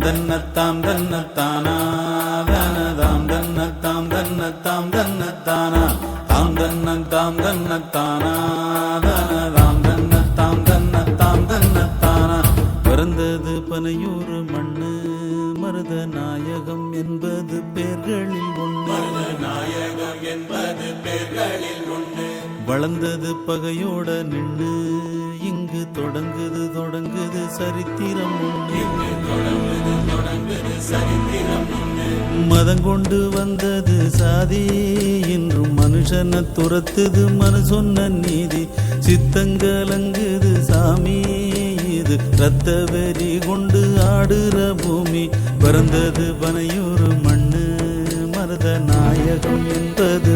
தன்னத்தாம் தன்னத்தானா? தானதாம் தன்னத்தாம் தன்னத்தாம் தன்னத்தானா? தாம் தன்னத்தாம் தன்னத்தானா? தானதாம் தன்னத்தாம் தன்னத்தாம் தன்னத்தானா? பிறந்தது பனையூர் மண்ணு மருத நாயகம் என்பது பேர்களில் ஒன்று நாயகம் என்பது பேர்களில் ஒன்று வளர்ந்தது பகையோட நின்று இங்கு தொடங்குது தொடங்குது சரித்திரம் தொடங்குது மதம் கொண்டு வந்தது சாதி இன்றும் மனுஷனை துரத்துது மனு சொன்ன நீதி சித்தங்கலங்குது சாமி இது ரத்த வெறி கொண்டு ஆடுற பூமி. பிறந்தது பனையூர் மண்ணு மருத நாயகம் என்பது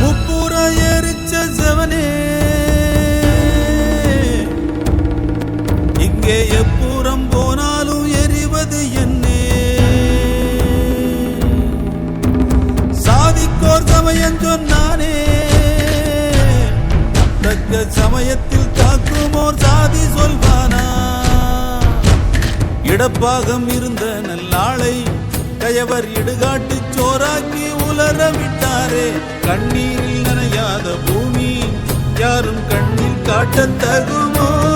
முப்புற எரிச்ச இங்கே எப்புறம் போனாலும் எரிவது என்னே. சாதிக்கோர் சமயம் சொன்னானே. தக்க சமயத்தில் இடப்பாகம் இருந்த நல்லாளை கயவர் இடுகாட்டு சோராக்கி உலர விட்டாரே. கண்ணீரில் நனையாத பூமி யாரும் கண்ணில் காட்டத் தகுமோ?